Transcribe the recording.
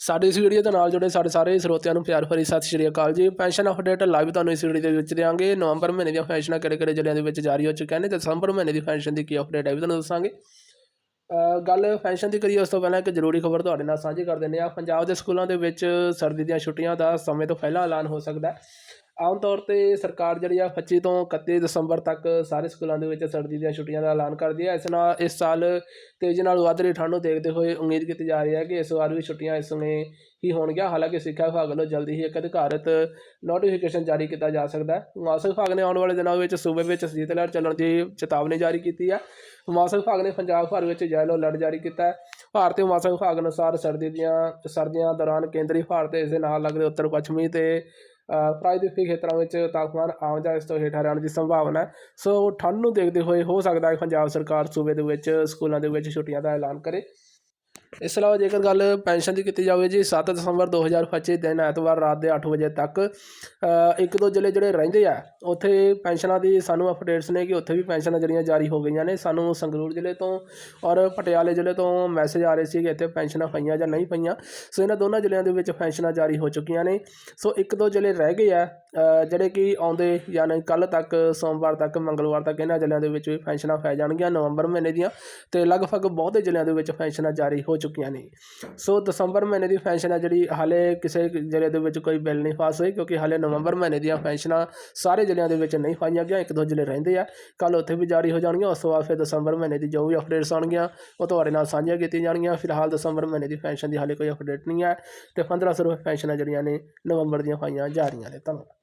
ਸਾਡੇ ਇਸ ਵੀਡੀਓ ਦੇ ਨਾਲ ਜੁੜੇ ਸਾਡੇ ਸਾਰੇ ਸਰੋਤਿਆਂ ਨੂੰ ਪਿਆਰ ਭਰੀ ਸਤਿ ਸ਼੍ਰੀ ਅਕਾਲ ਜੀ। ਪੈਨਸ਼ਨ ਅਪਡੇਟ ਲਾਈਵ ਤੁਹਾਨੂੰ ਇਸ ਵੀਡੀਓ ਦੇ ਵਿੱਚ ਦਿਆਂਗੇ। ਨਵੰਬਰ ਮਹੀਨੇ ਦੀਆਂ ਪੈਨਸ਼ਨਾਂ ਕਿਹੜੇ ਕਿਹੜੇ ਜ਼ਿਲ੍ਹਿਆਂ ਦੇ ਵਿੱਚ ਜਾਰੀ ਹੋ ਚੁੱਕੀਆਂ ਨੇ ਤੇ ਦਸੰਬਰ ਮਹੀਨੇ ਦੀ ਪੈਨਸ਼ਨ ਦੀ ਕੀ ਅਪਡੇਟ ਹੈ ਵੀ ਤੁਹਾਨੂੰ ਦੱਸਾਂਗੇ। ਗੱਲ ਪੈਨਸ਼ਨ ਦੀ ਕਰੀਏ, ਉਸ ਤੋਂ ਪਹਿਲਾਂ ਇੱਕ ਜ਼ਰੂਰੀ ਖਬਰ ਤੁਹਾਡੇ ਨਾਲ ਸਾਂਝੀ ਕਰ ਦਿੰਦੇ ਆ ਪੰਜਾਬ ਦੇ ਸਕੂਲਾਂ ਦੇ ਵਿੱਚ ਸਰਦੀ ਦੀਆਂ ਛੁੱਟੀਆਂ ਦਾ ਸਮੇਂ ਤੋਂ ਪਹਿਲਾਂ ਐਲਾਨ ਹੋ ਸਕਦਾ ਹੈ। ਆਮ ਤੌਰ ਤੇ ਸਰਕਾਰ ਜਿਹੜੀ ਆ 25 ਤੋਂ 31 ਦਸੰਬਰ ਤੱਕ ਸਾਰੇ ਸਕੂਲਾਂ ਦੇ ਵਿੱਚ ਸਰਦੀ ਦੀਆਂ ਛੁੱਟੀਆਂ ਦਾ ਐਲਾਨ ਕਰਦੀ ਹੈ। ਇਸ ਨਾਲ, ਇਸ ਸਾਲ ਤੇਜ਼ੀ ਨਾਲ ਵੱਧ ਰਹੀ ਠੰਡ ਨੂੰ ਦੇਖਦੇ ਹੋਏ ਉਮੀਦ ਕੀਤੀ ਜਾ ਰਹੀ ਹੈ ਕਿ ਇਸ ਵਾਰ ਵੀ ਛੁੱਟੀਆਂ ਇਸ ਸਮੇਂ ਹੀ ਹੋਣਗੀਆਂ। ਹਾਲਾਂਕਿ ਸਿੱਖਿਆ ਵਿਭਾਗ ਵੱਲੋਂ ਜਲਦੀ ਹੀ ਇੱਕ ਅਧਿਕਾਰਤ ਨੋਟੀਫਿਕੇਸ਼ਨ ਜਾਰੀ ਕੀਤਾ ਜਾ ਸਕਦਾ ਹੈ। ਮੌਸਮ ਵਿਭਾਗ ਨੇ ਆਉਣ ਵਾਲੇ ਦਿਨਾਂ ਵਿੱਚ ਸੂਬੇ ਵਿੱਚ ਸ਼ੀਤ ਲਹਿਰ ਚੱਲਣ ਦੀ ਚੇਤਾਵਨੀ ਜਾਰੀ ਕੀਤੀ ਹੈ। ਮੌਸਮ ਵਿਭਾਗ ਨੇ ਪੰਜਾਬ ਭਰ ਵਿੱਚ ਯੈਲੋ ਅਲਰਟ ਜਾਰੀ ਕੀਤਾ ਹੈ। ਭਾਰਤੀ ਮੌਸਮ ਵਿਭਾਗ ਅਨੁਸਾਰ ਸਰਦੀ ਦੀਆਂ, ਸਰਦੀਆਂ ਦੌਰਾਨ ਕੇਂਦਰੀ ਭਾਰਤ ਤੇ ਇਸ ਦੇ ਨਾਲ ਲੱਗਦੇ ਉੱਤਰ ਪੱਛਮੀ ਤੇ ਅ, ਪ੍ਰਾਇਦਵੀਪੀ ਖੇਤਰਾਂ ਵਿੱਚ ਤਾਪਮਾਨ ਆਮ ਜਾਂ ਇਸ ਤੋਂ ਹੇਠਾਂ ਰਹਿਣ ਦੀ ਸੰਭਾਵਨਾ ਹੈ। ਸੋ ਠੰਡ ਨੂੰ ਦੇਖਦੇ ਹੋਏ ਹੋ ਸਕਦਾ ਹੈ ਪੰਜਾਬ ਸਰਕਾਰ ਸੂਬੇ ਦੇ ਵਿੱਚ ਸਕੂਲਾਂ ਦੇ ਵਿੱਚ ਛੁੱਟੀਆਂ ਦਾ ਐਲਾਨ ਕਰੇ। ਇਸ ਤੋਂ ਇਲਾਵਾ ਜੇਕਰ ਗੱਲ ਪੈਨਸ਼ਨ ਦੀ ਕੀਤੀ ਜਾਵੇ ਜੀ 7 ਦਸੰਬਰ 2025 ਦਿਨ ਐਤਵਾਰ ਰਾਤ ਦੇ 8 ਵਜੇ ਤੱਕ ਇੱਕ ਦੋ ਜ਼ਿਲ੍ਹੇ ਜਿਹੜੇ ਰਹਿੰਦੇ ਆ, ਉੱਥੇ ਪੈਨਸ਼ਨਾਂ ਦੀ ਸਾਨੂੰ ਅਪਡੇਟਸ ਨੇ ਕਿ ਉੱਥੇ ਵੀ ਪੈਨਸ਼ਨਾਂ ਜਿਹੜੀਆਂ ਜਾਰੀ ਹੋ ਗਈਆਂ ਨੇ। ਸਾਨੂੰ ਸੰਗਰੂਰ ਜ਼ਿਲ੍ਹੇ ਤੋਂ ਔਰ ਪਟਿਆਲੇ ਜ਼ਿਲ੍ਹੇ ਤੋਂ ਮੈਸੇਜ ਆ ਰਹੇ ਸੀ ਕਿ ਇੱਥੇ ਪੈਨਸ਼ਨਾਂ ਪਈਆਂ ਜਾਂ ਨਹੀਂ ਪਈਆਂ। ਸੋ ਇਹਨਾਂ ਦੋਨਾਂ ਜ਼ਿਲ੍ਹਿਆਂ ਦੇ ਵਿੱਚ ਪੈਨਸ਼ਨਾਂ ਜਾਰੀ ਹੋ ਚੁੱਕੀਆਂ ਨੇ। ਸੋ ਇੱਕ ਦੋ ਜ਼ਿਲ੍ਹੇ ਰਹਿ ਗਏ ਆ ਜਿਹੜੇ ਕਿ ਆਉਂਦੇ ਯਾਨੀ ਕੱਲ੍ਹ ਤੱਕ, ਸੋਮਵਾਰ ਤੱਕ, ਮੰਗਲਵਾਰ ਤੱਕ ਇਹਨਾਂ ਜ਼ਿਲ੍ਹਿਆਂ ਦੇ ਵਿੱਚ ਵੀ ਪੈਨਸ਼ਨਾਂ ਪੈ ਜਾਣਗੀਆਂ ਨਵੰਬਰ ਮਹੀਨੇ ਦੀਆਂ ਅਤੇ ਲਗਭਗ ਬਹੁਤੇ ਜ਼ਿਲ੍ਹਿਆਂ ਦੇ ਵਿੱਚ ਪੈਨਸ਼ਨਾਂ ਜਾਰੀ ਹੋ ਚੁੱਕੀਆਂ ਨੇ। ਸੋ ਦਸੰਬਰ ਮਹੀਨੇ ਦੀ ਪੈਨਸ਼ਨ ਹੈ ਜਿਹੜੀ ਹਾਲੇ ਕਿਸੇ ਜ਼ਿਲ੍ਹੇ ਦੇ ਵਿੱਚ ਕੋਈ ਬਿੱਲ ਨਹੀਂ ਪਾਸ ਹੋਈ ਕਿਉਂਕਿ ਹਾਲੇ ਨਵੰਬਰ ਮਹੀਨੇ ਦੀਆਂ ਪੈਨਸ਼ਨਾਂ ਸਾਰੇ ਜ਼ਿਲ੍ਹਿਆਂ ਦੇ ਵਿੱਚ ਨਹੀਂ ਪਾਈਆਂ ਗਈਆਂ, ਇੱਕ ਦੋ ਜ਼ਿਲ੍ਹੇ ਰਹਿੰਦੇ ਆ। ਕੱਲ ਉੱਥੇ ਵੀ ਜਾਰੀ ਹੋ ਜਾਣਗੀਆਂ, ਉਸ ਤੋਂ ਬਾਅਦ ਫਿਰ ਦਸੰਬਰ ਮਹੀਨੇ ਦੀ ਜੋ ਵੀ ਅਪਡੇਟਸ ਆਉਣਗੀਆਂ, ਉਹ ਤੁਹਾਡੇ ਨਾਲ ਸਾਂਝੀਆਂ ਕੀਤੀਆਂ ਜਾਣਗੀਆਂ। ਫਿਲਹਾਲ ਦਸੰਬਰ ਮਹੀਨੇ ਦੀ ਪੈਨਸ਼ਨ ਦੀ ਹਾਲੇ ਕੋਈ ਅਪਡੇਟ ਨਹੀਂ ਹੈ ਤੇ 1500 ਰੁਪਏ ਪੈਨਸ਼ਨਾਂ ਜਿਹੜੀਆਂ ਨੇ ਨਵੰਬਰ ਦੀਆਂ ਪਾਈਆਂ ਜਾ ਰਹੀਆਂ ਨੇ। ਧੰਨਵਾਦ।